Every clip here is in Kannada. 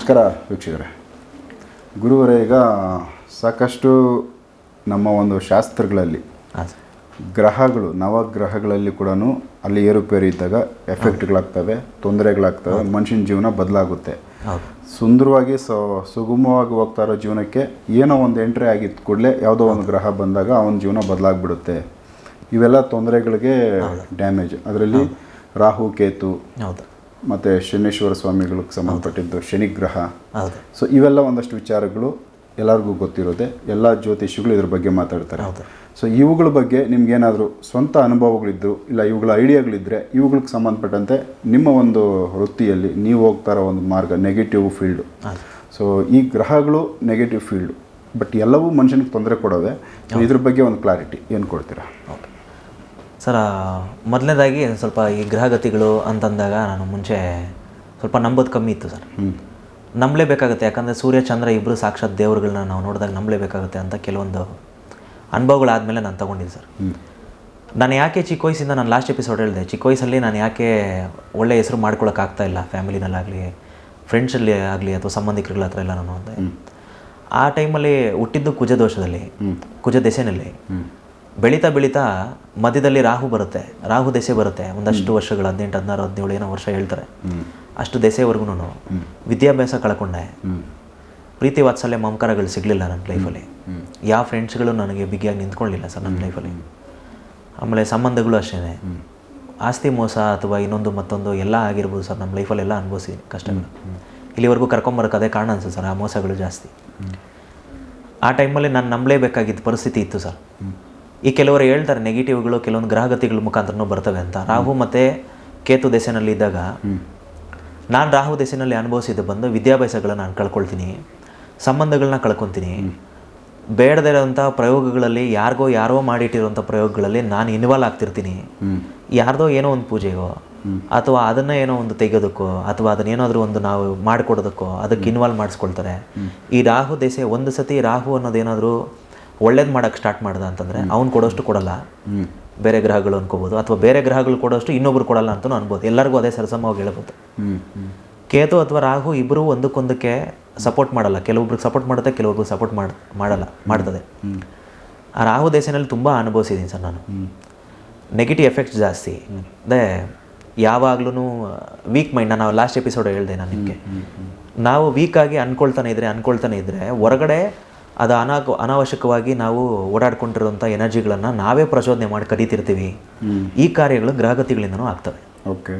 ನಮಸ್ಕಾರ ವೀಕ್ಷಕರೇ. ಗುರುವರೇ ಈಗ ಸಾಕಷ್ಟು ನಮ್ಮ ಒಂದು ಶಾಸ್ತ್ರಗಳಲ್ಲಿ ಗ್ರಹಗಳು ನವಗ್ರಹಗಳಲ್ಲಿ ಕೂಡ ಅಲ್ಲಿ ಏರುಪೇರು ಇದ್ದಾಗ ಎಫೆಕ್ಟ್ಗಳಾಗ್ತವೆ ತೊಂದರೆಗಳಾಗ್ತವೆ ಮನುಷ್ಯನ ಜೀವನ ಬದಲಾಗುತ್ತೆ. ಸುಂದರವಾಗಿ ಸ ಸುಗಮವಾಗಿ ಹೋಗ್ತಾ ಇರೋ ಜೀವನಕ್ಕೆ ಏನೋ ಒಂದು ಎಂಟ್ರಿ ಆಗಿದ್ದ ಕೂಡಲೇ ಯಾವುದೋ ಒಂದು ಗ್ರಹ ಬಂದಾಗ ಅವನ ಜೀವನ ಬದಲಾಗ್ಬಿಡುತ್ತೆ. ಇವೆಲ್ಲ ತೊಂದರೆಗಳಿಗೆ ಡ್ಯಾಮೇಜ್ ಅದರಲ್ಲಿ ರಾಹು ಕೇತು ಹೌದು. ಮತ್ತು ಶನೇಶ್ವರ ಸ್ವಾಮಿಗಳಿಗೆ ಸಂಬಂಧಪಟ್ಟಿದ್ದು ಶನಿಗ್ರಹ. ಸೊ ಇವೆಲ್ಲ ಒಂದಷ್ಟು ವಿಚಾರಗಳು ಎಲ್ಲರಿಗೂ ಗೊತ್ತಿರೋದೆ. ಎಲ್ಲ ಜ್ಯೋತಿಷಿಗಳು ಇದ್ರ ಬಗ್ಗೆ ಮಾತಾಡ್ತಾರೆ. ಹೌದು. ಸೊ ಇವುಗಳ ಬಗ್ಗೆ ನಿಮ್ಗೇನಾದರೂ ಸ್ವಂತ ಅನುಭವಗಳಿದ್ರು ಇಲ್ಲ ಇವುಗಳ ಐಡಿಯಾಗಳಿದ್ದರೆ ಇವುಗಳಿಗೆ ಸಂಬಂಧಪಟ್ಟಂತೆ ನಿಮ್ಮ ಒಂದು ವೃತ್ತಿಯಲ್ಲಿ ನೀವು ಹೋಗ್ತಾ ಇರೋ ಒಂದು ಮಾರ್ಗ ನೆಗೆಟಿವ್ ಫೀಲ್ಡು ಸೊ ಈ ಗ್ರಹಗಳು ನೆಗೆಟಿವ್ ಫೀಲ್ಡು ಬಟ್ ಎಲ್ಲವೂ ಮನುಷ್ಯನಿಗೆ ತೊಂದರೆ ಕೊಡೋವೆ ಸೊ ಇದ್ರ ಬಗ್ಗೆ ಒಂದು ಕ್ಲಾರಿಟಿ ಏನು ಕೊಡ್ತೀರಾ? ಓಕೆ ಸರ್ ಮೊದಲನೇದಾಗಿ ಸ್ವಲ್ಪ ಈ ಗ್ರಹಗತಿಗಳು ಅಂತಂದಾಗ ನಾನು ಮುಂಚೆ ಸ್ವಲ್ಪ ನಂಬೋದು ಕಮ್ಮಿ ಇತ್ತು ಸರ್. ನಂಬಲೇಬೇಕಾಗುತ್ತೆ ಯಾಕಂದರೆ ಸೂರ್ಯ ಚಂದ್ರ ಇಬ್ಬರು ಸಾಕ್ಷಾತ್ ದೇವರುಗಳನ್ನ ನಾವು ನೋಡಿದಾಗ ನಂಬಲೇಬೇಕಾಗುತ್ತೆ ಅಂತ ಕೆಲವೊಂದು ಅನುಭವಗಳಾದಮೇಲೆ ನಾನು ತೊಗೊಂಡಿದ್ದೆ ಸರ್. ನಾನು ಯಾಕೆ ಚಿಕ್ಕ ವಯಸ್ಸಿಂದ ನಾನು ಲಾಸ್ಟ್ ಎಪಿಸೋಡ್ ಹೇಳಿದೆ ಚಿಕ್ಕ ವಯಸ್ಸಲ್ಲಿ ನಾನು ಯಾಕೆ ಒಳ್ಳೆ ಹೆಸರು ಮಾಡ್ಕೊಳಕ್ಕಾಗ್ತಾ ಇಲ್ಲ ಫ್ಯಾಮಿಲಿನಲ್ಲಾಗಲಿ ಫ್ರೆಂಡ್ಸಲ್ಲಿ ಆಗಲಿ ಅಥವಾ ಸಂಬಂಧಿಕರುಗಳ ಹತ್ರ ಎಲ್ಲ ನಾನು ಅಂದೆ. ಆ ಟೈಮಲ್ಲಿ ಹುಟ್ಟಿದ್ದು ಕುಜದೋಷದಲ್ಲಿ ಕುಜ ದೆಸೆನಲ್ಲಿ ಬೆಳೀತಾ ಬೆಳೀತಾ ಮಧ್ಯದಲ್ಲಿ ರಾಹು ಬರುತ್ತೆ. ರಾಹು ದೆಸೆ ಬರುತ್ತೆ. ಒಂದಷ್ಟು ವರ್ಷಗಳು ಹದಿನೆಂಟು ಹದಿನಾರು ಹದಿನೇಳು ಏನೋ ವರ್ಷ ಹೇಳ್ತಾರೆ. ಅಷ್ಟು ದೆಸೆವರೆಗೂ ವಿದ್ಯಾಭ್ಯಾಸ ಕಳ್ಕೊಂಡೆ. ಪ್ರೀತಿ ವಾತ್ಸಲ್ಯ ಮಮಕಾರಗಳು ಸಿಗಲಿಲ್ಲ ನನ್ನ ಲೈಫಲ್ಲಿ ಯಾವ ಫ್ರೆಂಡ್ಸ್ಗಳು ನನಗೆ ಬಿಗಿಯಾಗಿ ನಿಂತ್ಕೊಳ್ಳಿಲ್ಲ ಸರ್ ನನ್ನ ಲೈಫಲ್ಲಿ ಆಮೇಲೆ ಸಂಬಂಧಗಳು ಅಷ್ಟೇ ಆಸ್ತಿ ಮೋಸ ಅಥವಾ ಇನ್ನೊಂದು ಮತ್ತೊಂದು ಎಲ್ಲ ಆಗಿರ್ಬೋದು ಸರ್ ನಮ್ಮ ಲೈಫಲ್ಲಿ ಎಲ್ಲ ಅನುಭವಿಸಿ ಕಷ್ಟಗಳು. ಇಲ್ಲಿವರೆಗೂ ಕರ್ಕೊಂಬರಕ್ಕೆ ಅದೇ ಕಾರಣ ಅನ್ಸುತ್ತೆ ಸರ್ ಆ ಮೋಸಗಳು ಜಾಸ್ತಿ. ಆ ಟೈಮಲ್ಲಿ ನಾನು ನಂಬಲೇಬೇಕಾಗಿದ್ದ ಪರಿಸ್ಥಿತಿ ಇತ್ತು ಸರ್. ಈ ಕೆಲವರು ಹೇಳ್ತಾರೆ ನೆಗೆಟಿವ್ಗಳು ಕೆಲವೊಂದು ಗ್ರಹಗತಿಗಳ ಮುಖಾಂತರನೂ ಬರ್ತವೆ ಅಂತ. ರಾಹು ಮತ್ತು ಕೇತು ದೆಸೆನಲ್ಲಿ ಇದ್ದಾಗ ನಾನು ರಾಹು ದೆಸೆನಲ್ಲಿ ಅನುಭವಿಸಿದ್ದು ಬಂದು ವಿದ್ಯಾಭ್ಯಾಸಗಳನ್ನ ನಾನು ಕಳ್ಕೊಳ್ತೀನಿ ಸಂಬಂಧಗಳನ್ನ ಕಳ್ಕೊತೀನಿ. ಬೇಡದೇ ಇರೋಂಥ ಪ್ರಯೋಗಗಳಲ್ಲಿ ಯಾರಿಗೋ ಯಾರೋ ಮಾಡಿಟ್ಟಿರೋಂಥ ಪ್ರಯೋಗಗಳಲ್ಲಿ ನಾನು ಇನ್ವಾಲ್ವ್ ಆಗ್ತಿರ್ತೀನಿ. ಯಾರ್ದೋ ಏನೋ ಒಂದು ಪೂಜೆಗೋ ಅಥವಾ ಅದನ್ನ ಏನೋ ಒಂದು ತೆಗೆಯೋದಕ್ಕೋ ಅಥವಾ ಅದನ್ನೇನಾದರೂ ಒಂದು ನಾವು ಮಾಡಿಕೊಡೋದಕ್ಕೋ ಅದಕ್ಕೆ ಇನ್ವಾಲ್ವ್ ಮಾಡಿಸ್ಕೊಳ್ತಾರೆ. ಈ ರಾಹು ದೆಸೆ ಒಂದು ಸತಿ ರಾಹು ಅನ್ನೋದೇನಾದರೂ ಒಳ್ಳೇದು ಮಾಡೋಕ್ಕೆ ಸ್ಟಾರ್ಟ್ ಮಾಡ್ದ ಅಂತಂದರೆ ಅವ್ನು ಕೊಡೋಷ್ಟು ಕೊಡಲ್ಲ. ಬೇರೆ ಗ್ರಹಗಳು ಅನ್ಕೋಬೋದು ಅಥವಾ ಬೇರೆ ಗ್ರಹಗಳು ಕೊಡೋಷ್ಟು ಇನ್ನೊಬ್ರು ಕೊಡಲ್ಲ ಅಂತಲೂ ಅನ್ಬೋದು. ಎಲ್ಲರಿಗೂ ಅದೇ ಸರಸಮವಾಗಿ ಹೇಳ್ಬೋದು. ಕೇತು ಅಥವಾ ರಾಹು ಇಬ್ಬರು ಒಂದಕ್ಕೊಂದಕ್ಕೆ ಸಪೋರ್ಟ್ ಮಾಡಲ್ಲ. ಕೆಲವೊಬ್ರಿಗೆ ಸಪೋರ್ಟ್ ಮಾಡುತ್ತೆ ಕೆಲವೊಬ್ರಿಗೆ ಸಪೋರ್ಟ್ ಮಾಡ್ ಮಾಡಲ್ಲ ಮಾಡ್ತದೆ. ಆ ರಾಹು ದೇಶನಲ್ಲಿ ತುಂಬ ಅನುಭವಿಸಿದ್ದೀನಿ ಸರ್ ನಾನು. ನೆಗೆಟಿವ್ ಎಫೆಕ್ಟ್ಸ್ ಜಾಸ್ತಿ. ಅದೇ ಯಾವಾಗ್ಲೂ ವೀಕ್ ಮೈಂಡ್ ನಾನು ಲಾಸ್ಟ್ ಎಪಿಸೋಡ್ ಹೇಳಿದೆ ನಾನು ನಿಮಗೆ. ನಾವು ವೀಕಾಗಿ ಅನ್ಕೊಳ್ತಾನೆ ಇದ್ರೆ ಅನ್ಕೊಳ್ತಾನೆ ಇದ್ರೆ ಹೊರಗಡೆ ಅದು ಅನಾ ಅನಾವಶ್ಯಕವಾಗಿ ನಾವು ಓಡಾಡ್ಕೊಂಡಿರುವಂಥ ಎನರ್ಜಿಗಳನ್ನು ನಾವೇ ಪ್ರಚೋದನೆ ಮಾಡಿ ಕಡಿತಿರ್ತೀವಿ ಈ ಕಾರ್ಯಗಳು ಗ್ರಹಗತಿಗಳಿಂದನೂ ಆಗ್ತವೆ. ಓಕೆ.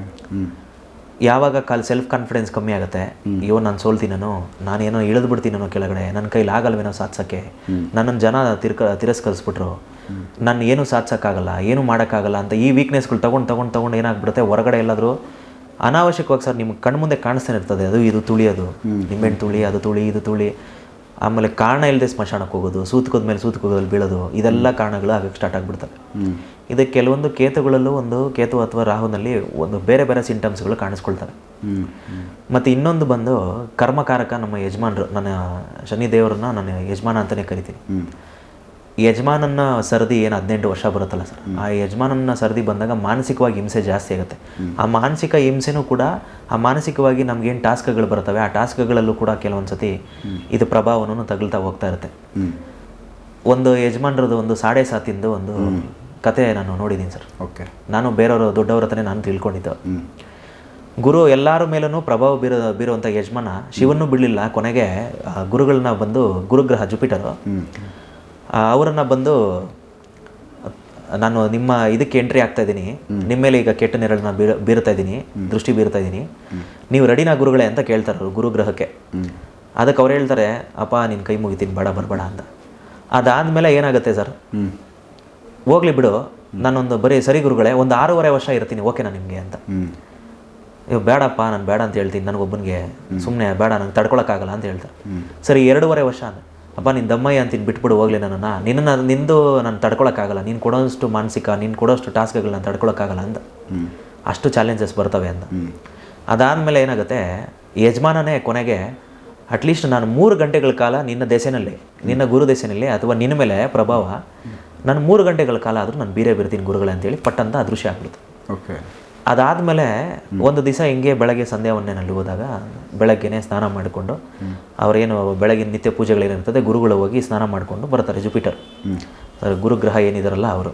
ಯಾವಾಗ ಕಾಲ್ ಸೆಲ್ಫ್ ಕಾನ್ಫಿಡೆನ್ಸ್ ಕಮ್ಮಿ ಆಗುತ್ತೆ ಅಯ್ಯೋ ನಾನು ಸೋಲ್ತೀನೋ ನಾನೇನೋ ಇಳಿದು ಬಿಡ್ತೀನೋ ಕೆಳಗಡೆ ನನ್ನ ಕೈಲಿ ಆಗಲ್ವೇನೋ ಸಾಧಿಸೋಕ್ಕೆ ನನ್ನ ಜನ ತಿರ್ಕ ತಿರಸ್ಕರಿಸ್ಬಿಟ್ರು ನಾನು ಏನು ಸಾಧಿಸೋಕ್ಕಾಗಲ್ಲ ಏನು ಮಾಡೋಕ್ಕಾಗಲ್ಲ ಅಂತ ಈ ವೀಕ್ನೆಸ್ಗಳು ತೊಗೊಂಡು ತೊಗೊಂಡು ತೊಗೊಂಡು ಏನಾಗ್ಬಿಡುತ್ತೆ ಹೊರಗಡೆ ಎಲ್ಲಾದರೂ ಅನಾವಶ್ಯಕವಾಗಿ ಸರ್ ನಿಮ್ಗೆ ಕಣ್ಮುಂದೆ ಕಾಣಿಸ್ತಾನೆ ಇರ್ತದೆ ಅದು ಇದು ತುಳಿ ಅದು. ನಿಂಬೆಹಣ್ಣು ತುಳಿ ಅದು ತುಳಿ ಇದು ತುಳಿ. ಆಮೇಲೆ ಕಾರಣ ಇಲ್ಲದೆ ಸ್ಮಶಾನಕ್ಕೆ ಹೋಗೋದು ಸೂತ್ಕೋದ ಮೇಲೆ ಸೂತ್ಕೋದಲ್ಲಿ ಬೀಳೋದು ಇದೆಲ್ಲ ಕಾರಣಗಳು ಆಗಕ್ಕೆ ಸ್ಟಾರ್ಟ್ ಆಗಿಬಿಡ್ತವೆ. ಇದಕ್ಕೆ ಕೆಲವೊಂದು ಕೇತುಗಳಲ್ಲೂ ಒಂದು ಕೇತು ಅಥವಾ ರಾಹುನಲ್ಲಿ ಒಂದು ಬೇರೆ ಬೇರೆ ಸಿಂಟಮ್ಸ್ಗಳು ಕಾಣಿಸ್ಕೊಳ್ತವೆ. ಮತ್ತು ಇನ್ನೊಂದು ಬಂದು ಕರ್ಮಕಾರಕ ನಮ್ಮ ಯಜಮಾನರು ನನ್ನ ಶನಿ ದೇವರನ್ನ ನಾನು ಯಜಮಾನ ಅಂತಲೇ ಕರಿತೀನಿ. ಯಜಮಾನನ ಸರದಿ ಏನು ಹದಿನೆಂಟು ವರ್ಷ ಬರುತ್ತಲ್ಲ ಸರ್ ಆ ಯಜಮಾನನ ಸರದಿ ಬಂದಾಗ ಮಾನಸಿಕವಾಗಿ ಹಿಂಸೆ ಜಾಸ್ತಿ ಆಗುತ್ತೆ. ಆ ಮಾನಸಿಕ ಹಿಂಸೆನೂ ಕೂಡ ಆ ಮಾನಸಿಕವಾಗಿ ನಮ್ಗೇನು ಟಾಸ್ಕ್ಗಳು ಬರ್ತವೆ ಆ ಟಾಸ್ಕ್ಗಳಲ್ಲೂ ಕೂಡ ಕೆಲವೊಂದು ಸತಿ ಇದು ಪ್ರಭಾವವನ್ನು ತಗಲ್ತಾ ಹೋಗ್ತಾ ಇರುತ್ತೆ. ಒಂದು ಯಜಮಾನರದ್ದು ಒಂದು ಸಾಡೆ ಸಾತಿಂದು ಒಂದು ಕತೆ ನಾನು ನೋಡಿದ್ದೀನಿ ಸರ್. ಓಕೆ. ನಾನು ಬೇರೆಯವರು ದೊಡ್ಡವ್ರ ಹತ್ರನೇ ನಾನು ತಿಳ್ಕೊಂಡಿದ್ದು. ಗುರು ಎಲ್ಲರ ಮೇಲೂ ಪ್ರಭಾವ ಬೀರೋ ಬೀರುವಂಥ ಯಜಮಾನ ಶಿವನ್ನು ಬಿಡಲಿಲ್ಲ ಕೊನೆಗೆ ಗುರುಗಳನ್ನ ಬಂದು ಗುರುಗ್ರಹ ಜುಪಿಟರು. ಅವರನ್ನು ಬಂದು ನಾನು ನಿಮ್ಮ ಇದಕ್ಕೆ ಎಂಟ್ರಿ ಆಗ್ತಾ ಇದ್ದೀನಿ. ನಿಮ್ಮ ಮೇಲೆ ಈಗ ಕೆಟ್ಟ ನೆರಳನ್ನ ಬೀರ ಬೀರ್ತಾ ಇದ್ದೀನಿ ದೃಷ್ಟಿ ಬೀರ್ತಾ ಇದ್ದೀನಿ. ನೀವು ರೆಡಿನಾ ಗುರುಗಳೇ ಅಂತ ಕೇಳ್ತಾರೆ ಅವ್ರು ಗುರುಗ್ರಹಕ್ಕೆ ಅದಕ್ಕೆ ಅವ್ರು ಹೇಳ್ತಾರೆ ಅಪ್ಪ ನಿನ್ನ ಕೈ ಮುಗಿತೀನಿ ಬೇಡ ಬರಬೇಡ ಅಂತ. ಅದಾದಮೇಲೆ ಏನಾಗುತ್ತೆ ಸರ್? ಹೋಗ್ಲಿ ಬಿಡು. ನಾನೊಂದು ಬರೀ ಸರಿ ಗುರುಗಳೇ ಒಂದು ಆರೂವರೆ ವರ್ಷ ಇರ್ತೀನಿ ಓಕೆನಾ ನಿಮಗೆ ಅಂತ. ಇವ್ ಬೇಡಪ್ಪ ನಾನು ಬೇಡ ಅಂತ ಹೇಳ್ತೀನಿ ನನಗೊಬ್ಬನಿಗೆ ಸುಮ್ಮನೆ ಬೇಡ ನಂಗೆ ತಡ್ಕೊಳಕ್ಕಾಗಲ್ಲ ಅಂತ ಹೇಳ್ತಾರೆ. ಸರಿ ಎರಡೂವರೆ ವರ್ಷ ಅಂದ ಅಪ್ಪ ನಿನ್ನ ದಮ್ಮಯ್ಯ ಅಂತೀನಿ ಬಿಟ್ಬಿಡು ಹೋಗಲಿ ನನ್ನನ್ನು. ನಿನ್ನ ನಿಂದು ನಾನು ತಡ್ಕೊಳಕ್ಕಾಗಲ್ಲ. ನೀನು ಕೊಡೋಷ್ಟು ಮಾನಸಿಕ ನೀನು ಕೊಡೋಷ್ಟು ಟಾಸ್ಕ್ಗಳು ನಾನು ತಡ್ಕೊಳಕ್ಕಾಗಲ್ಲ ಅಂದ. ಹ್ಞೂ ಅಷ್ಟು ಚಾಲೆಂಜಸ್ ಬರ್ತವೆ ಅಂದ. ಅದಾದಮೇಲೆ ಏನಾಗುತ್ತೆ ಯಜಮಾನನೇ ಕೊನೆಗೆ ಅಟ್ಲೀಸ್ಟ್ ನಾನು ಮೂರು ಗಂಟೆಗಳ ಕಾಲ ನಿನ್ನ ದೆಸೆನಲ್ಲಿ ನಿನ್ನ ಗುರು ದೆಸೆನಲ್ಲಿ ಅಥವಾ ನಿನ್ನ ಮೇಲೆ ಪ್ರಭಾವ ನಾನು ಮೂರು ಗಂಟೆಗಳ ಕಾಲ ಆದರೂ ನಾನು ಬೀರೇ ಬಿರ್ತೀನಿ ಗುರುಗಳೇ ಅಂತೇಳಿ ಪಟ್ಟಂತ ಅದೃಶ್ಯ ಆಗ್ಬಿಡ್ತು. ಓಕೆ ಅದಾದಮೇಲೆ ಒಂದು ದಿವಸ ಹಿಂಗೆ ಬೆಳಗ್ಗೆ ಸಂಧ್ಯಾ ವಂದನೆಯಲ್ಲಿ ಹೋದಾಗ ಬೆಳಗ್ಗೆನೆ ಸ್ನಾನ ಮಾಡಿಕೊಂಡು ಅವರೇನು ಬೆಳಗ್ಗೆ ನಿತ್ಯ ಪೂಜೆಗಳೇನಿರ್ತದೆ ಗುರುಗಳು ಹೋಗಿ ಸ್ನಾನ ಮಾಡಿಕೊಂಡು ಬರ್ತಾರೆ ಜುಪಿಟರ್. ಅದ್ರ ಗುರುಗ್ರಹ ಏನಿದಾರಲ್ಲ ಅವರು.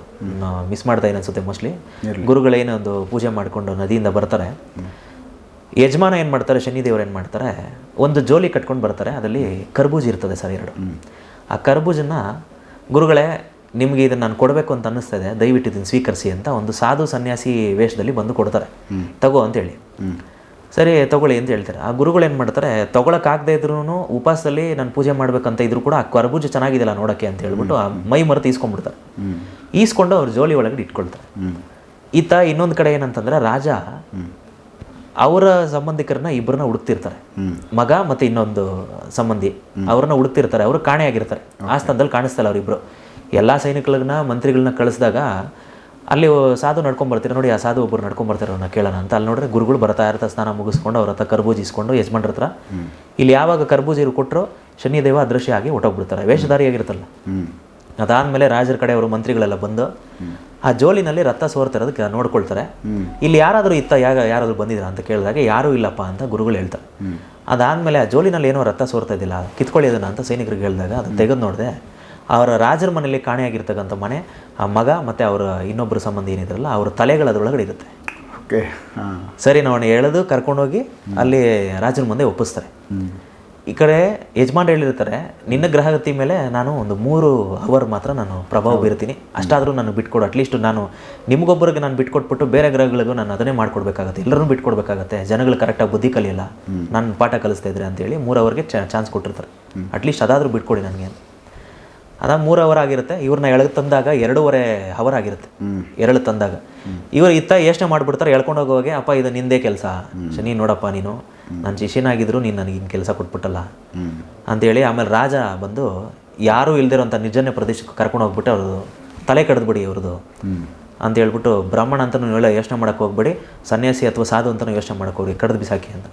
ಮಿಸ್ ಮಾಡ್ತಾ ಏನು ಅನ್ಸುತ್ತೆ ಮೋಸ್ಟ್ಲಿ ಗುರುಗಳೇನು ಒಂದು ಪೂಜೆ ಮಾಡಿಕೊಂಡು ನದಿಯಿಂದ ಬರ್ತಾರೆ. ಯಜಮಾನ ಏನು ಮಾಡ್ತಾರೆ ಶನಿದೇವರು ಏನು ಮಾಡ್ತಾರೆ ಒಂದು ಜೋಲಿ ಕಟ್ಕೊಂಡು ಬರ್ತಾರೆ ಅದರಲ್ಲಿ ಕರ್ಬೂಜ ಇರ್ತದೆ ಸರ್ ಎರಡು. ಆ ಕರ್ಬೂಜನ್ನ ಗುರುಗಳೇ ನಿಮಗೆ ಇದನ್ನು ನಾನು ಕೊಡಬೇಕು ಅಂತ ಅನ್ನಿಸ್ತಾ ಇದೆ ದಯವಿಟ್ಟು ಇದನ್ನು ಸ್ವೀಕರಿಸಿ ಅಂತ ಒಂದು ಸಾಧು ಸನ್ಯಾಸಿ ವೇಷದಲ್ಲಿ ಬಂದು ಕೊಡ್ತಾರೆ. ತಗೋ ಅಂತೇಳಿ ಸರಿ ತಗೊಳ್ಳಿ ಅಂತ ಹೇಳ್ತಾರೆ. ಆ ಗುರುಗಳು ಏನು ಮಾಡ್ತಾರೆ ತೊಗೊಳಕ್ಕಾಗದೇ ಇದ್ರೂ ಉಪವಾಸದಲ್ಲಿ ನಾನು ಪೂಜೆ ಮಾಡಬೇಕಂತ ಇದ್ರು ಕೂಡ ಆ ಕರ್ಬೂಜ ಚೆನ್ನಾಗಿದೆಯಲ್ಲ ನೋಡೋಕ್ಕೆ ಅಂತ ಹೇಳ್ಬಿಟ್ಟು ಆ ಮೈ ಮರೆತು ಈಸ್ಕೊಂಡ್ಬಿಡ್ತಾರೆ. ಈಸ್ಕೊಂಡು ಅವ್ರ ಜೋಲಿ ಒಳಗಡೆ ಇಟ್ಕೊಳ್ತಾರೆ. ಈತ ಇನ್ನೊಂದು ಕಡೆ ಏನಂತಂದ್ರೆ ರಾಜ ಅವರ ಸಂಬಂಧಿಕರನ್ನ ಇಬ್ಬರನ್ನ ಹುಡುಕ್ತಿರ್ತಾರೆ. ಮಗ ಮತ್ತೆ ಇನ್ನೊಂದು ಸಂಬಂಧಿ ಅವ್ರನ್ನ ಹುಡುಕ್ತಿರ್ತಾರೆ ಅವರು ಕಾಣೆಯಾಗಿರ್ತಾರೆ. ಆ ಸ್ಥಾನದಲ್ಲಿ ಕಾಣಿಸ್ತಲ್ಲ ಅವರಿಬ್ರು. ಎಲ್ಲ ಸೈನಿಕರನ್ನ ಮಂತ್ರಿಗಳನ್ನ ಕಳಿಸಿದಾಗ ಅಲ್ಲಿ ಸಾಧು ನಡ್ಕೊಂಡ್ಬರ್ತೀರ ನೋಡಿ ಆ ಸಾಧು ಒಬ್ಬರು ನಡ್ಕೊಂಡ್ಬರ್ತಾರೆ ಅವ್ರನ್ನ ಕೇಳೋಣ ಅಂತ. ಅಲ್ಲಿ ನೋಡಿದ್ರೆ ಗುರುಗಳು ಬರ್ತಾ ಇರ್ತಾರೆ ಸ್ನಾನ ಮುಗಿಸ್ಕೊಂಡು ಅವ್ರ ಹತ್ರ ಕರ್ಬೂಜಿ ಇಸ್ಕೊಂಡು ಯಜಮಾನ್ರ ಹತ್ರ. ಇಲ್ಲಿ ಯಾವಾಗ ಕರ್ಬೂಜಿ ಇರು ಕೊಟ್ಟರು ಶನಿದೇವ ಅದೃಶ್ಯ ಆಗಿ ಹೊಟ್ಟೋಗ್ಬಿಡ್ತಾರೆ ವೇಷಧಾರಿಯಾಗಿರುತ್ತಲ್ಲ. ಅದಾದ್ಮೇಲೆ ರಾಜರ ಕಡೆ ಅವರು ಮಂತ್ರಿಗಳೆಲ್ಲ ಬಂದು ಆ ಜೋಲಿನಲ್ಲಿ ರಥ ಸೋರ್ತಿರೋದಕ್ಕೆ ನೋಡ್ಕೊಳ್ತಾರೆ. ಇಲ್ಲಿ ಯಾರಾದರೂ ಇತ್ತ ಯಾಗ ಯಾರಾದರೂ ಬಂದಿದ್ರ ಅಂತ ಕೇಳಿದಾಗ ಯಾರೂ ಇಲ್ಲಪ್ಪ ಅಂತ ಗುರುಗಳು ಹೇಳ್ತಾರೆ. ಅದಾದ್ಮೇಲೆ ಆ ಜೋಲಿನಲ್ಲಿ ಏನೋ ರಥ ಸೋರ್ತಾ ಇದ್ದಿಲ್ಲ ಕಿತ್ಕೊಳ್ಳಿ ಅದನ್ನ ಅಂತ ಸೈನಿಕರಿಗೆ ಹೇಳಿದಾಗ ಅದು ತೆಗೆದು ನೋಡಿದೆ ಅವರ ರಾಜರ ಮನೆಯಲ್ಲಿ ಕಾಣೆಯಾಗಿರ್ತಕ್ಕಂಥ ಮನೆ ಆ ಮಗ ಮತ್ತು ಅವರ ಇನ್ನೊಬ್ಬರು ಸಂಬಂಧಿ ಏನಿದ್ರಲ್ಲ ಅವ್ರ ತಲೆಗಳು ಅದರೊಳಗಡೆ ಇರುತ್ತೆ. ಓಕೆ ಹಾಂ. ಸರಿ ನಾವು ಎಳೆದು ಕರ್ಕೊಂಡೋಗಿ ಅಲ್ಲಿ ರಾಜರ ಮುಂದೆ ಒಪ್ಪಿಸ್ತಾರೆ. ಈ ಕಡೆ ಯಜಮಾನ್ ಹೇಳಿರ್ತಾರೆ ನಿನ್ನ ಗ್ರಹಗತಿ ಮೇಲೆ ನಾನು ಒಂದು ಮೂರು ಅವರ್ ಮಾತ್ರ ನಾನು ಪ್ರಭಾವ ಬೀರ್ತೀನಿ. ಅಷ್ಟಾದರೂ ನಾನು ಬಿಟ್ಕೊಡು ಅಟ್ಲೀಸ್ಟ್ ನಾನು ನಿಮಗೊಬ್ಬರಿಗೆ ನಾನು ಬಿಟ್ಕೊಟ್ಬಿಟ್ಟು ಬೇರೆ ಗ್ರಹಗಳಿಗೂ ನಾನು ಅದನ್ನೇ ಮಾಡ್ಕೊಡ್ಬೇಕಾಗತ್ತೆ. ಎಲ್ಲರೂ ಬಿಟ್ಕೊಡ್ಬೇಕಾಗತ್ತೆ. ಜನಗಳು ಕರೆಕ್ಟಾಗಿ ಬುದ್ಧಿ ಕಲಿಯಲ್ಲ. ನಾನು ಪಾಠ ಕಲಿಸ್ತಾ ಇದ್ರೆ ಅಂತೇಳಿ ಮೂರು ಅವರ್ಗೆ ಚಾನ್ಸ್ ಕೊಟ್ಟಿರ್ತಾರೆ. ಅಟ್ಲೀಸ್ಟ್ ಅದಾದರೂ ಬಿಟ್ಕೊಡಿ ನನಗೆ ಅದ ಮೂರು ಅವರ್ ಆಗಿರುತ್ತೆ. ಇವ್ರನ್ನ ಎಳಗ್ ತಂದಾಗ ಎರಡೂವರೆ ಅವರ್ ಆಗಿರುತ್ತೆ. ಎರಡು ತಂದಾಗ. ಇವರು ಇತ್ತ ಯೋಚನೆ ಮಾಡ್ಬಿಡ್ತಾರೆ ಎಳ್ಕೊಂಡು ಹೋಗುವಾಗೆ ಅಪ್ಪ ಇದು ನಿಂದೇ ಕೆಲಸ. ಶನಿ ನೋಡಪ್ಪ ನೀನು. ನಾನು ಶಿಷ್ಯನಾಗಿದ್ರು ನೀನು ನನಗೆ ಹಿಂಗೆ ಕೆಲಸ ಕೊಟ್ಬಿಟ್ಟಲ್ಲ. ಅಂತೇಳಿ ಆಮೇಲೆ ರಾಜ ಬಂದು ಯಾರೂ ಇಲ್ದಿರೋಂಥ ನಿಜನ್ಯ ಪ್ರದೇಶಕ್ಕೆ ಕರ್ಕೊಂಡು ಹೋಗ್ಬಿಟ್ಟು ಅವ್ರದ್ದು ತಲೆ ಕಡ್ದ್ಬಿಡಿ ಅವ್ರದ್ದು ಅಂತ ಹೇಳ್ಬಿಟ್ಟು ಬ್ರಾಹ್ಮಣ ಅಂತಲೂ ಹೇಳ ಯೋಚನೆ ಮಾಡಕ್ಕೆ ಹೋಗ್ಬೇಡಿ ಸನ್ಯಾಸಿ ಅಥವಾ ಸಾಧು ಅಂತಲೂ ಯೋಚನೆ ಮಾಡಕ್ಕೆ ಹೋಗಿ ಕಡ್ದು ಬಿಸಾಕಿ ಅಂತ.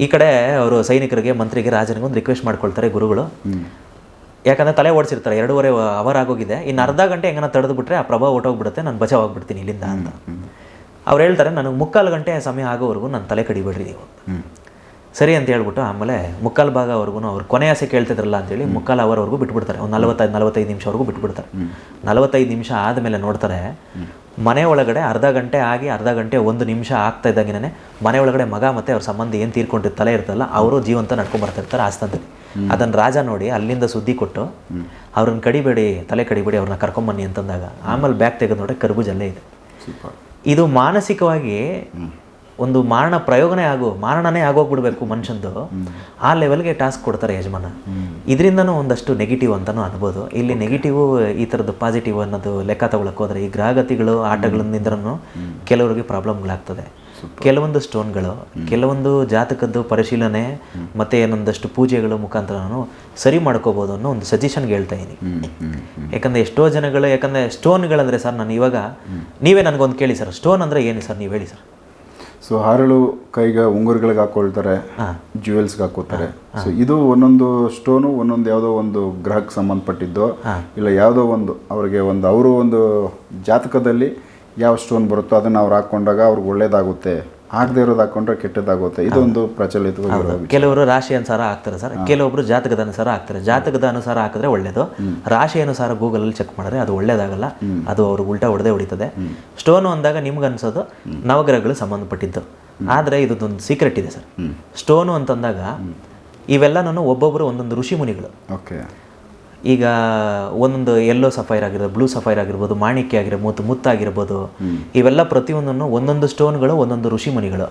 ಈ ಕಡೆ ಅವರು ಸೈನಿಕರಿಗೆ ಮಂತ್ರಿಗೆ ರಾಜನಿಗೆ ಒಂದು ರಿಕ್ವೆಸ್ಟ್ ಮಾಡ್ಕೊಳ್ತಾರೆ ಗುರುಗಳು. ಯಾಕಂದ್ರೆ ತಲೆ ಓಡಿಸಿರ್ತಾರೆ ಎರಡೂವರೆ ಅವರ್ ಆಗೋಗಿದೆ. ಇನ್ನು ಅರ್ಧ ಗಂಟೆ ಹೆಂಗನ ತಡೆದು ಬಿಟ್ಟರೆ ಆ ಪ್ರಭಾವ ಹೊಟ್ಟೋಗ್ಬಿಡುತ್ತೆ ನಾನು ಬಚಾವ್ ಆಗ್ಬಿಡ್ತೀನಿ ಇಲ್ಲಿಂದ ಅಂತ. ಅವ್ರು ಹೇಳ್ತಾರೆ ನನಗೆ ಮುಕ್ಕಾಲು ಗಂಟೆ ಸಮಯ ಆಗೋವರೆಗೂ ನಾನು ತಲೆ ಕಡಿಬೇಡ್ರಿ ನೀವು ಸರಿ ಅಂತ ಹೇಳ್ಬಿಟ್ಟು ಆಮೇಲೆ ಮುಕ್ಕಾಲು ಭಾಗವರೆಗೂ ಅವ್ರು ಕೊನೆ ಆಸೆ ಕೇಳ್ತಿದ್ರಲ್ಲ ಅಂತೇಳಿ ಮುಕ್ಕಾಲು ಅವರ್ವರೆಗೂ ಬಿಟ್ಬಿಡ್ತಾರೆ. ಒಂದು ನಲವತ್ತೈದು ನಲವತ್ತೈದು ನಿಮಿಷವರೆಗೂ ಬಿಟ್ಬಿಡ್ತಾರೆ. ನಲವತ್ತೈದು ನಿಮಿಷ ಆದಮೇಲೆ ನೋಡ್ತಾರೆ ಮನೆ ಒಳಗಡೆ ಅರ್ಧ ಗಂಟೆ ಆಗಿ ಅರ್ಧ ಗಂಟೆ ಒಂದು ನಿಮಿಷ ಆಗ್ತಾ ಇದ್ದಾಗಿನೇ ಮನೆ ಒಳಗಡೆ ಮಗ ಮತ್ತು ಅವ್ರ ಸಂಬಂಧ ಏನು ತೀರ್ಕೊಂಡಿರ್ತಲೇ ಇರ್ತಲ್ಲ ಅವರು ಜೀವಂತ ನಡ್ಕೊಂಡು ಬರ್ತಾ ಇರ್ತಾರೆ ಆಸ್ತಂದಲ್ಲಿ ಅದನ್ನು ರಾಜ ನೋಡಿ ಅಲ್ಲಿಂದ ಸುದ್ದಿ ಕೊಟ್ಟು ಅವ್ರನ್ನ ಕಡಿಬೇಡಿ ತಲೆ ಕಡಿಬೇಡಿ ಅವ್ರನ್ನ ಕರ್ಕೊಂಬನ್ನಿ ಅಂತಂದಾಗ ಆಮೇಲೆ ಬ್ಯಾಗ್ ತೆಗೆದು ನೋಡಿ ಕರ್ಬೂಜ್ ಅಲ್ಲೇ ಇದೆ. ಇದು ಮಾನಸಿಕವಾಗಿ ಒಂದು ಮಾರಣ ಪ್ರಯೋಗನೇ ಆಗು ಮಾರಣನೇ ಆಗೋಗ್ಬಿಡ್ಬೇಕು ಮನುಷ್ಯಂದು. ಆ ಲೆವೆಲ್ಗೆ ಟಾಸ್ಕ್ ಕೊಡ್ತಾರೆ ಯಜಮಾನ. ಇದರಿಂದನೂ ಒಂದಷ್ಟು ನೆಗೆಟಿವ್ ಅಂತಲೂ ಅನ್ಬೋದು ಇಲ್ಲಿ ನೆಗೆಟಿವ್ ಈ ಥರದ್ದು ಪಾಸಿಟಿವ್ ಅನ್ನೋದು ಲೆಕ್ಕ ತಗೊಳಕ್ಕೆ ಹೋದರೆ ಈ ಗ್ರಹಗತಿಗಳು ಆಟಗಳಿಂದನೂ ಕೆಲವರಿಗೆ ಪ್ರಾಬ್ಲಮ್ಗಳಾಗ್ತದೆ ಕೆಲವೊಂದು ಸ್ಟೋನ್ಗಳು ಕೆಲವೊಂದು ಜಾತಕದ್ದು ಪರಿಶೀಲನೆ ಮತ್ತೆ ಏನೊಂದಷ್ಟು ಪೂಜೆಗಳು ನಾನು ಸರಿ ಮಾಡ್ಕೋಬೋದು ಅನ್ನೋ ಒಂದು ಸಜೆಷನ್ ಹೇಳ್ತಾ ಇದ್ದೀನಿ ಯಾಕಂದ್ರೆ ಎಷ್ಟೋ ಜನಗಳು ಯಾಕಂದ್ರೆ ಸ್ಟೋನ್ಗಳಂದ್ರೆ ಸರ್ ನಾನು ಇವಾಗ ನೀವೇ ನನಗೊಂದು ಕೇಳಿ ಸರ್ ಸ್ಟೋನ್ ಅಂದ್ರೆ ಏನು ಸರ್ ನೀವು ಹೇಳಿ ಸರ್? ಸೊ ಹರಳು ಕೈಗೆ ಉಂಗುರಗಳಿಗೆ ಹಾಕೊಳ್ತಾರೆ ಜ್ಯುವೆಲ್ಸ್ಗೆ ಹಾಕೋತಾರೆ. ಸೊ ಇದು ಒಂದೊಂದು ಸ್ಟೋನು ಒಂದೊಂದು ಯಾವುದೋ ಒಂದು ಗ್ರಹಕ್ಕೆ ಸಂಬಂಧಪಟ್ಟಿದ್ದು. ಇಲ್ಲ ಯಾವುದೋ ಒಂದು ಅವ್ರಿಗೆ ಒಂದು ಅವರು ಒಂದು ಜಾತಕದಲ್ಲಿ ಯಾವ ಸ್ಟೋನ್ ಬರುತ್ತೋ ಅದನ್ನು ಅವ್ರು ಹಾಕ್ಕೊಂಡಾಗ ಅವ್ರಿಗೆ ಒಳ್ಳೇದಾಗುತ್ತೆ. ಆಗದೆ ಇರೋದು ಹಾಕೊಂಡ್ರೆ ಕೆಟ್ಟದಾಗುತ್ತೆ. ಇದೊಂದು ಪ್ರಚಲಿತವಾಗಿರೋ ವಿಷಯ. ಕೆಲವರು ರಾಶಿ ಅನುಸಾರ ಹಾಕ್ತಾರೆ ಸರ್. ಕೆಲವೊಬ್ರು ಜಾತಕದ ಅನುಸಾರ ಹಾಕ್ತಾರೆ ಜಾತಕದ ಅನುಸಾರ ಹಾಕಿದ್ರೆ ಒಳ್ಳೇದು. ರಾಶಿ ಅನುಸಾರ ಗೂಗಲಲ್ಲಿ ಚೆಕ್ ಮಾಡಿದ್ರೆ ಅದು ಒಳ್ಳೇದಾಗಲ್ಲ. ಅದು ಅವ್ರಿಗೆ ಉಲ್ಟಾ ಹೊಡೆದೇ ಹೊಡಿತದೆ. ಸ್ಟೋನು ಅಂದಾಗ ನಿಮ್ಗೆ ಅನ್ಸೋದು ನವಗ್ರಹಗಳು ಸಂಬಂಧಪಟ್ಟಿದ್ದು. ಆದರೆ ಇದೊಂದು ಸೀಕ್ರೆಟ್ ಇದೆ ಸರ್. ಸ್ಟೋನು ಅಂತಂದಾಗ ಇವೆಲ್ಲನೂ ಒಬ್ಬೊಬ್ಬರು ಒಂದೊಂದು ಋಷಿ ಮುನಿಗಳು. ಓಕೆ. ಈಗ ಒಂದೊಂದು ಎಲ್ಲೋ ಸಫೈರ್ ಆಗಿರ್ಬೋದು ಬ್ಲೂ ಸಫೈರ್ ಆಗಿರ್ಬೋದು ಮಾಣಿಕ್ಯ ಆಗಿರ್ಬೋದು ಮುತ್ತಾಗಿರ್ಬೋದು ಇವೆಲ್ಲ ಪ್ರತಿಯೊಂದನ್ನು ಒಂದೊಂದು ಸ್ಟೋನ್ಗಳು ಒಂದೊಂದು ಋಷಿ ಮುನಿಗಳು.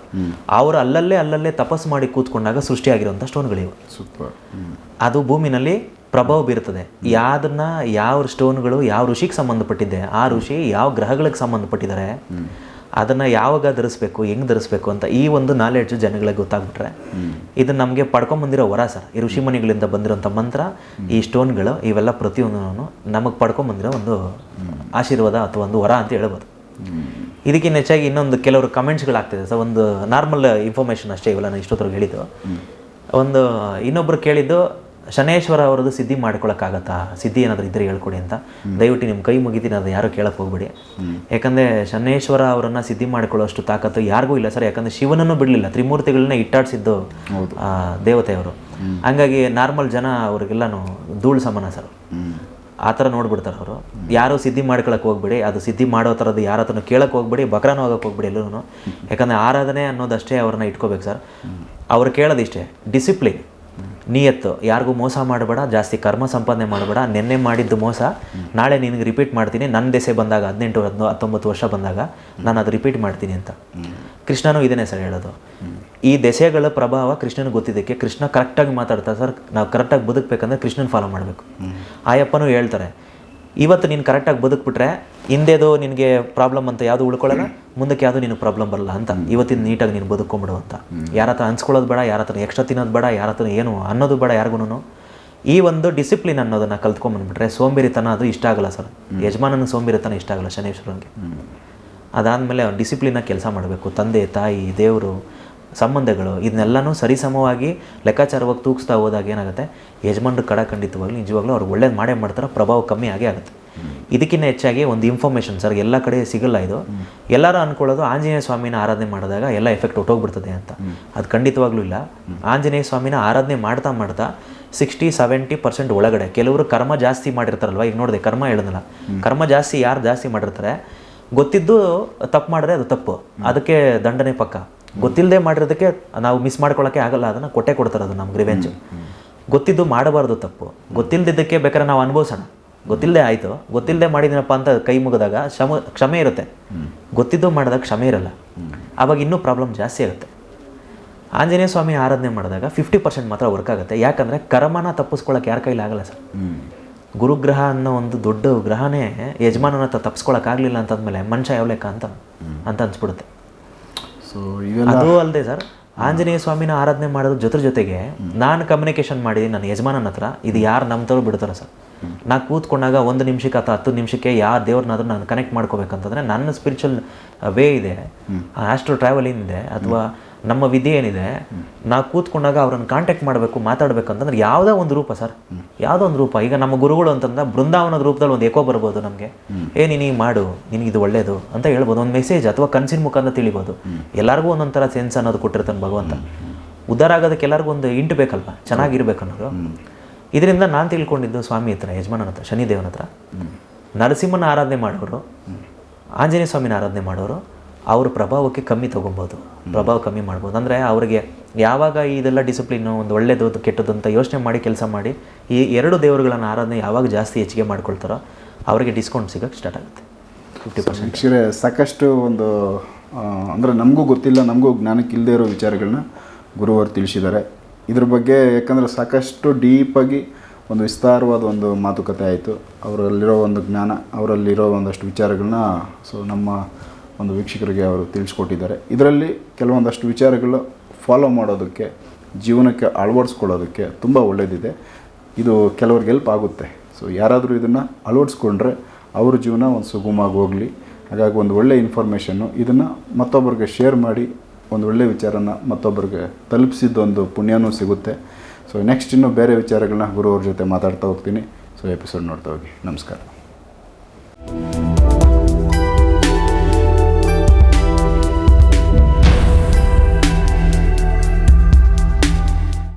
ಅವರು ಅಲ್ಲಲ್ಲೇ ಅಲ್ಲಲ್ಲೇ ತಪಸ್ಸು ಮಾಡಿ ಕೂತ್ಕೊಂಡಾಗ ಸೃಷ್ಟಿಯಾಗಿರುವಂಥ ಸ್ಟೋನ್ಗಳಿವೆ ಸೂಪರ್. ಅದು ಭೂಮಿನಲ್ಲಿ ಪ್ರಭಾವ ಬೀರುತ್ತದೆ ಯಾವ್ದನ್ನ ಯಾವ ಸ್ಟೋನ್ಗಳು ಯಾವ ಋಷಿಗೆ ಸಂಬಂಧಪಟ್ಟಿದೆ ಆ ಋಷಿ ಯಾವ ಗ್ರಹಗಳಿಗೆ ಸಂಬಂಧಪಟ್ಟಿದ್ದಾರೆ ಅದನ್ನ ಯಾವಾಗ ಧರಿಸ್ಬೇಕು ಹೆಂಗೆ ಧರಿಸ್ಬೇಕು ಅಂತ ಈ ಒಂದು ನಾಲೆಡ್ಜು ಜನಗಳಿಗೆ ಗೊತ್ತಾಗ್ಬಿಟ್ರೆ. ಇದು ನಮಗೆ ಪಡ್ಕೊಂಬಂದಿರೋ ವರ ಸರ್ ಈ ಋಷಿಮುನಿಗಳಿಂದ ಬಂದಿರೋಂಥ ಮಂತ್ರ ಈ ಸ್ಟೋನ್ಗಳು ಇವೆಲ್ಲ ಪ್ರತಿಯೊಂದೂ ನಮಗೆ ಪಡ್ಕೊಂಬಂದಿರೋ ಒಂದು ಆಶೀರ್ವಾದ ಅಥವಾ ಒಂದು ವರ ಅಂತ ಹೇಳ್ಬೋದು. ಇದಕ್ಕಿಂತ ಹೆಚ್ಚಾಗಿ ಇನ್ನೊಂದು ಕೆಲವರು ಕಮೆಂಟ್ಸ್ಗಳಾಗ್ತಿದೆ ಸರ್ ಒಂದು ನಾರ್ಮಲ್ ಇನ್ಫಾರ್ಮೇಷನ್ ಅಷ್ಟೇ ಇವೆಲ್ಲ ನಾನು ಇಷ್ಟೊತ್ತರೆಗೆ ಹೇಳಿದ್ದು. ಒಂದು ಇನ್ನೊಬ್ಬರು ಕೇಳಿದ್ದು ಶನೇಶ್ವರ ಅವ್ರದ್ದು ಸಿದ್ಧಿ ಮಾಡ್ಕೊಳಕ್ಕಾಗತ್ತಾ? ಸಿದ್ಧಿ ಏನಾದರೂ ಇದ್ರೆ ಹೇಳ್ಕೊಡಿ ಅಂತ. ದಯವಿಟ್ಟು ನಿಮ್ಮ ಕೈ ಮುಗಿತೀನಿ ಅದು ಯಾರು ಕೇಳಕ್ಕೆ ಹೋಗ್ಬೇಡಿ. ಯಾಕಂದರೆ ಶನೇಶ್ವರ ಅವರನ್ನು ಸಿದ್ಧಿ ಮಾಡ್ಕೊಳ್ಳೋಷ್ಟು ತಾಕತ್ತು ಯಾರಿಗೂ ಇಲ್ಲ ಸರ್. ಯಾಕಂದರೆ ಶಿವನನ್ನು ಬಿಡಲಿಲ್ಲ. ತ್ರಿಮೂರ್ತಿಗಳನ್ನ ಇಟ್ಟಾಡ್ಸಿದ್ದು ದೇವತೆಯವರು ಹಂಗಾಗಿ ನಾರ್ಮಲ್ ಜನ ಅವ್ರಿಗೆಲ್ಲನೂ ಧೂಳು ಸಮಾನ ಸರ್. ಆ ಥರ ನೋಡ್ಬಿಡ್ತಾರೆ ಅವರು. ಯಾರು ಸಿದ್ಧಿ ಮಾಡ್ಕೊಳಕ್ಕೆ ಹೋಗ್ಬೇಡಿ. ಅದು ಸಿದ್ಧಿ ಮಾಡೋ ಥರದ್ದು ಯಾರ ಹತ್ರನೂ ಕೇಳಕ್ಕೆ ಹೋಗ್ಬೇಡಿ ಬಕ್ರಾನು ಹೋಗಕ್ಕೆ ಹೋಗ್ಬೇಡಿ ಎಲ್ಲರೂ ಯಾಕಂದರೆ ಆರಾಧನೆ ಅನ್ನೋದಷ್ಟೇ ಅವ್ರನ್ನ ಇಟ್ಕೋಬೇಕು ಸರ್. ಅವ್ರು ಕೇಳೋದಿಷ್ಟೇ. ಡಿಸಿಪ್ಲಿನ್. ನಿಯತ್ತು, ಯಾರಿಗೂ ಮೋಸ ಮಾಡಬೇಡ, ಜಾಸ್ತಿ ಕರ್ಮ ಸಂಪಾದನೆ ಮಾಡಬೇಡ, ನಿನ್ನೆ ಮಾಡಿದ್ದು ಮೋಸ, ನಾಳೆ ನಿನಗೆ ರಿಪೀಟ್ ಮಾಡ್ತೀನಿ ನನ್ನ ದೆಸೆ ಬಂದಾಗ, ಹದಿನೆಂಟು ಹದಿನೊ ಹತ್ತೊಂಬತ್ತು ವರ್ಷ ಬಂದಾಗ ನಾನು ಅದು ರಿಪೀಟ್ ಮಾಡ್ತೀನಿ ಅಂತ. ಕೃಷ್ಣನೂ ಇದನ್ನೇ ಸರ್ ಹೇಳೋದು. ಈ ದೆಸೆಗಳ ಪ್ರಭಾವ ಕೃಷ್ಣನಿಗೆ ಗೊತ್ತಿದ್ದಕ್ಕೆ, ಕೃಷ್ಣ ಕರೆಕ್ಟಾಗಿ ಮಾತಾಡ್ತಾರೆ ಸರ್, ನಾವು ಕರೆಕ್ಟಾಗಿ ಬದುಕಬೇಕಂದ್ರೆ ಕೃಷ್ಣನ ಫಾಲೋ ಮಾಡಬೇಕು. ಆಯಪ್ಪನೂ ಹೇಳ್ತಾರೆ ಇವತ್ತು ನೀನು ಕರೆಕ್ಟಾಗಿ ಬದುಕ್ಬಿಟ್ರೆ ಹಿಂದೆದು ನಿನಗೆ ಪ್ರಾಬ್ಲಮ್ ಅಂತ ಯಾವುದು ಉಳ್ಕೊಳ್ಳಲ್ಲ ಮುಂದಕ್ಕೆ ಯಾವುದು ನಿನಗೆ ಪ್ರಾಬ್ಲಮ್ ಬರಲ್ಲ ಅಂತ. ಇವತ್ತಿನ ನೀಟಾಗಿ ನೀನು ಬದುಕೊಂಬಿಡು ಅಂತ. ಯಾರ ಹತ್ರ ಅನ್ಸ್ಕೊಳ್ಳೋದು ಬೇಡ ಯಾರ ಹತ್ರ ಎಕ್ಸ್ಟ್ರಾ ತಿನ್ನೋದು ಬೇಡ ಯಾರ ಹತ್ರ ಏನು ಅನ್ನೋದು ಬೇಡ ಯಾರಿಗೂ ಈ ಒಂದು ಡಿಸಿಪ್ಲಿನ್ ಅನ್ನೋದನ್ನು ಕಲ್ತ್ಕೊಂಬಂದ್ಬಿಟ್ರೆ ಸೋಂಬೇರಿತನ ಅದು ಇಷ್ಟ ಆಗಲ್ಲ ಸರ್. ಯಜಮಾನನ ಸೋಂಬೇರಿತನ ಇಷ್ಟ ಆಗಲ್ಲ ಶನೇಶ್ವರನಿಗೆ. ಅದಾದಮೇಲೆ ಡಿಸಿಪ್ಲಿನಾಗಿ ಕೆಲಸ ಮಾಡಬೇಕು. ತಂದೆ ತಾಯಿ ದೇವರು ಸಂಬಂಧಗಳು ಇದನ್ನೆಲ್ಲನೂ ಸರಿಸಮವಾಗಿ ಲೆಕ್ಕಾಚಾರವಾಗಿ ತೂಗಿಸ್ತಾ ಹೋದಾಗ ಏನಾಗುತ್ತೆ? ಯಜಮಾನ್ರು ಕಡ ಖಂಡಿತವಾಗ್ಲೂ ನಿಜವಾಗ್ಲೂ ಅವ್ರು ಒಳ್ಳೇದು ಮಾಡೇ ಮಾಡ್ತಾರೆ ಪ್ರಭಾವ ಕಮ್ಮಿ ಆಗೇ ಆಗುತ್ತೆ. ಇದಕ್ಕಿಂತ ಹೆಚ್ಚಾಗಿ ಒಂದು ಇನ್ಫಾರ್ಮೇಷನ್ ಸರ್ ಎಲ್ಲ ಕಡೆ ಸಿಗಲ್ಲ ಇದು. ಎಲ್ಲರೂ ಅನ್ಕೊಳ್ಳೋದು ಆಂಜನೇಯ ಸ್ವಾಮಿನ ಆರಾಧನೆ ಮಾಡಿದಾಗ ಎಲ್ಲ ಎಫೆಕ್ಟ್ ಹೊಟ್ಟೋಗ್ಬಿಡ್ತದೆ ಅಂತ. ಅದು ಖಂಡಿತವಾಗ್ಲೂ ಇಲ್ಲ. ಆಂಜನೇಯ ಸ್ವಾಮಿನ ಆರಾಧನೆ ಮಾಡ್ತಾ ಮಾಡ್ತಾ ಸಿಕ್ಸ್ಟಿ ಸೆವೆಂಟಿ ಪರ್ಸೆಂಟ್ ಒಳಗಡೆ ಕೆಲವರು ಕರ್ಮ ಜಾಸ್ತಿ ಮಾಡಿರ್ತಾರಲ್ವ? ಈಗ ನೋಡಿದೆ ಕರ್ಮ ಹೇಳಿದ್ನಲ್ಲ ಕರ್ಮ ಜಾಸ್ತಿ ಯಾರು ಜಾಸ್ತಿ ಮಾಡಿರ್ತಾರೆ? ಗೊತ್ತಿದ್ದು ತಪ್ಪು ಮಾಡಿದ್ರೆ ಅದು ತಪ್ಪು. ಅದಕ್ಕೆ ದಂಡನೆ ಪಕ್ಕ. ಗೊತ್ತಿಲ್ಲದೆ ಮಾಡಿರೋದಕ್ಕೆ ನಾವು ಮಿಸ್ ಮಾಡ್ಕೊಳ್ಳೋಕ್ಕೆ ಆಗಲ್ಲ ಅದನ್ನು ಕೊಟ್ಟೆ ಕೊಡ್ತಾರೆ ಅದು ನಮ್ಗೆ ರಿವೆಂಜ್ ಗೊತ್ತಿದ್ದು ಮಾಡಬಾರ್ದು ತಪ್ಪು. ಗೊತ್ತಿಲ್ಲದಿದ್ದಕ್ಕೆ ಬೇಕಾದ್ರೆ ನಾವು ಅನುಭವಿಸೋಣ. ಗೊತ್ತಿಲ್ಲದೆ ಆಯಿತು. ಗೊತ್ತಿಲ್ಲದೆ ಮಾಡಿದ್ದೀನಪ್ಪ ಅಂತ ಕೈ ಮುಗಿದಾಗ ಶಮ ಕ್ಷಮೆ ಇರುತ್ತೆ. ಗೊತ್ತಿದ್ದು ಮಾಡಿದಾಗ ಕ್ಷಮೆ ಇರಲ್ಲ. ಆವಾಗ ಇನ್ನೂ ಪ್ರಾಬ್ಲಮ್ ಜಾಸ್ತಿ ಆಗುತ್ತೆ ಆಂಜನೇಯ ಸ್ವಾಮಿ ಆರಾಧನೆ ಮಾಡಿದಾಗ ಫಿಫ್ಟಿ ಪರ್ಸೆಂಟ್ ಮಾತ್ರ ವರ್ಕ್ ಆಗುತ್ತೆ. ಯಾಕಂದರೆ ಕರ್ಮನ ತಪ್ಪಿಸ್ಕೊಳ್ಳೋಕೆ ಯಾರ ಕೈಲಿ ಆಗಲ್ಲ ಸರ್. ಗುರುಗ್ರಹ ಅನ್ನೋ ಒಂದು ದೊಡ್ಡ ಗ್ರಹನೇ ಯಜಮಾನನ ಹತ್ರ ತಪ್ಪಿಸ್ಕೊಳಕ್ಕಾಗಲಿಲ್ಲ ಅಂತಂದಮೇಲೆ ಮನುಷ್ಯ ಯಾವ ಲೆಕ್ಕ ಅಂತ ಅಂತ ಅನ್ಸ್ಬಿಡುತ್ತೆ. ಸೊ ಇವೆಲ್ಲ ಅದು ಅಲ್ಲದೆ ಸರ್ ಆಂಜನೇಯ ಸ್ವಾಮಿನ ಆರಾಧನೆ ಮಾಡೋದ್ರ ಜೊತೆ ಜೊತೆಗೆ ನಾನು ಕಮ್ಯುನಿಕೇಶನ್ ಮಾಡಿದ್ದೀನಿ ನನ್ನ ಯಜಮಾನನ ಹತ್ರ ಇದು ಯಾರು ನಂಬ್ತಾರೋ ಬಿಡ್ತಾರೋ ಸರ್. ನಾ ಕೂತ್ಕೊಂಡಾಗ ಒಂದು ನಿಮಿಷಕ್ಕೆ ಅಥವಾ ಹತ್ತು ನಿಮಿಷಕ್ಕೆ ಯಾರು ದೇವ್ರನ್ನಾದ್ರೂ ನಾನು ಕನೆಕ್ಟ್ ಮಾಡ್ಕೋಬೇಕಂತಂದ್ರೆ ನನ್ನ ಸ್ಪಿರಿಚುವಲ್ ವೇ ಇದೆ. ಆಸ್ಟ್ರೋ ಟ್ರಾವೆಲ್ ಇದೆ ಅಥವಾ ನಮ್ಮ ವಿಧಿ ಏನಿದೆ ನಾವು ಕೂತ್ಕೊಂಡಾಗ ಅವ್ರನ್ನ ಕಾಂಟ್ಯಾಕ್ಟ್ ಮಾಡಬೇಕು ಮಾತಾಡ್ಬೇಕಂತಂದ್ರೆ ಯಾವುದೋ ಒಂದು ರೂಪ ಸರ್. ಯಾವುದೋ ಒಂದು ರೂಪ. ಈಗ ನಮ್ಮ ಗುರುಗಳು ಅಂತಂದ್ರೆ ಬೃಂದಾವನದ ರೂಪದಲ್ಲಿ ಒಂದು ಏಕೋ ಬರ್ಬೋದು ನಮಗೆ. ಏ ನೀನು ಹೀಗೆ ಮಾಡು ನಿನಗೆ ಇದು ಒಳ್ಳೇದು ಅಂತ ಹೇಳ್ಬೋದು. ಒಂದು ಮೆಸೇಜ್ ಅಥವಾ ಕನಸಿನ ಮುಖಾಂತರ ತಿಳಿಬೋದು. ಎಲ್ಲರಿಗೂ ಒಂದೊಂಥರ ಥರ ಸೆನ್ಸ್ ಅನ್ನೋದು ಕೊಟ್ಟಿರ್ತಾನೆ ಭಗವಂತ. ಉದ್ಧಾರ ಆಗೋದಕ್ಕೆ ಎಲ್ಲರಿಗೂ ಒಂದು ಇಂಟು ಬೇಕಲ್ವ? ಚೆನ್ನಾಗಿರ್ಬೇಕು ಅನ್ನೋದು. ಇದರಿಂದ ನಾನು ತಿಳ್ಕೊಂಡಿದ್ದು ಸ್ವಾಮಿ ಹತ್ರ ಯಜಮಾನನ ಹತ್ರ ಶನಿದೇವನ ಹತ್ರ. ನರಸಿಂಹನ ಆರಾಧನೆ ಮಾಡೋರು ಆಂಜನೇಯ ಸ್ವಾಮಿನ ಆರಾಧನೆ ಮಾಡೋರು ಅವ್ರ ಪ್ರಭಾವಕ್ಕೆ ಕಮ್ಮಿ ತೊಗೊಬೋದು, ಪ್ರಭಾವ ಕಮ್ಮಿ ಮಾಡ್ಬೋದು. ಅಂದರೆ ಅವರಿಗೆ ಯಾವಾಗ ಇದೆಲ್ಲ ಡಿಸಿಪ್ಲಿನ್ನು ಒಂದು ಒಳ್ಳೆಯದು ಕೆಟ್ಟದ್ದು ಅಂತ ಯೋಚನೆ ಮಾಡಿ, ಕೆಲಸ ಮಾಡಿ, ಈ ಎರಡು ದೇವರುಗಳನ್ನು ಆರಾಧನೆ ಯಾವಾಗ ಜಾಸ್ತಿ ಹೆಚ್ಚಿಗೆ ಮಾಡ್ಕೊಳ್ತಾರೋ ಅವರಿಗೆ ಡಿಸ್ಕೌಂಟ್ ಸಿಗೋಕ್ಕೆ ಸ್ಟಾರ್ಟ್ ಆಗುತ್ತೆ. ಫಿಫ್ಟಿ ಪರ್ಸೆಂಟ್ ಸಾಕಷ್ಟು ಒಂದು ಅಂದರೆ ನಮಗೂ ಗೊತ್ತಿಲ್ಲ, ನಮಗೂ ಜ್ಞಾನಕ್ಕೆ ಇಲ್ಲದೇ ಇರೋ ವಿಚಾರಗಳನ್ನ ಗುರುವರು ತಿಳಿಸಿದ್ದಾರೆ. ಇದ್ರ ಬಗ್ಗೆ ಯಾಕಂದರೆ ಸಾಕಷ್ಟು ಡೀಪಾಗಿ ಒಂದು ವಿಸ್ತಾರವಾದ ಒಂದು ಮಾತುಕತೆ ಆಯಿತು. ಅವರಲ್ಲಿರೋ ಒಂದು ಜ್ಞಾನ, ಅವರಲ್ಲಿರೋ ಒಂದಷ್ಟು ವಿಚಾರಗಳನ್ನ ಸೊ ನಮ್ಮ ಒಂದು ವೀಕ್ಷಕರಿಗೆ ಅವರು ತಿಳಿಸ್ಕೊಟ್ಟಿದ್ದಾರೆ. ಇದರಲ್ಲಿ ಕೆಲವೊಂದಷ್ಟು ವಿಚಾರಗಳು ಫಾಲೋ ಮಾಡೋದಕ್ಕೆ, ಜೀವನಕ್ಕೆ ಅಳವಡಿಸ್ಕೊಳ್ಳೋದಕ್ಕೆ ತುಂಬ ಒಳ್ಳೆಯದಿದೆ ಇದು ಕೆಲವ್ರಿಗೆ ಹೆಲ್ಪ್ ಆಗುತ್ತೆ. ಸೊ ಯಾರಾದರೂ ಇದನ್ನು ಅಳವಡಿಸ್ಕೊಂಡ್ರೆ ಅವ್ರ ಜೀವನ ಒಂದು ಸುಗಮವಾಗಿ ಹೋಗಲಿ. ಹಾಗಾಗಿ ಒಂದು ಒಳ್ಳೆಯ ಇನ್ಫಾರ್ಮೇಷನ್ನು ಇದನ್ನು ಮತ್ತೊಬ್ಬರಿಗೆ ಶೇರ್ ಮಾಡಿ ಒಂದು ಒಳ್ಳೆಯ ವಿಚಾರನ ಮತ್ತೊಬ್ಬರಿಗೆ ತಲುಪಿಸಿದ್ದೊಂದು ಪುಣ್ಯನೂ ಸಿಗುತ್ತೆ. ಸೊ ನೆಕ್ಸ್ಟ್ ಇನ್ನೂ ಬೇರೆ ವಿಚಾರಗಳನ್ನ ಗುರುವ್ರ ಜೊತೆ ಮಾತಾಡ್ತಾ ಹೋಗ್ತೀನಿ. ಸೊ ಎಪಿಸೋಡ್ ನೋಡ್ತಾ ಹೋಗಿ. ನಮಸ್ಕಾರ.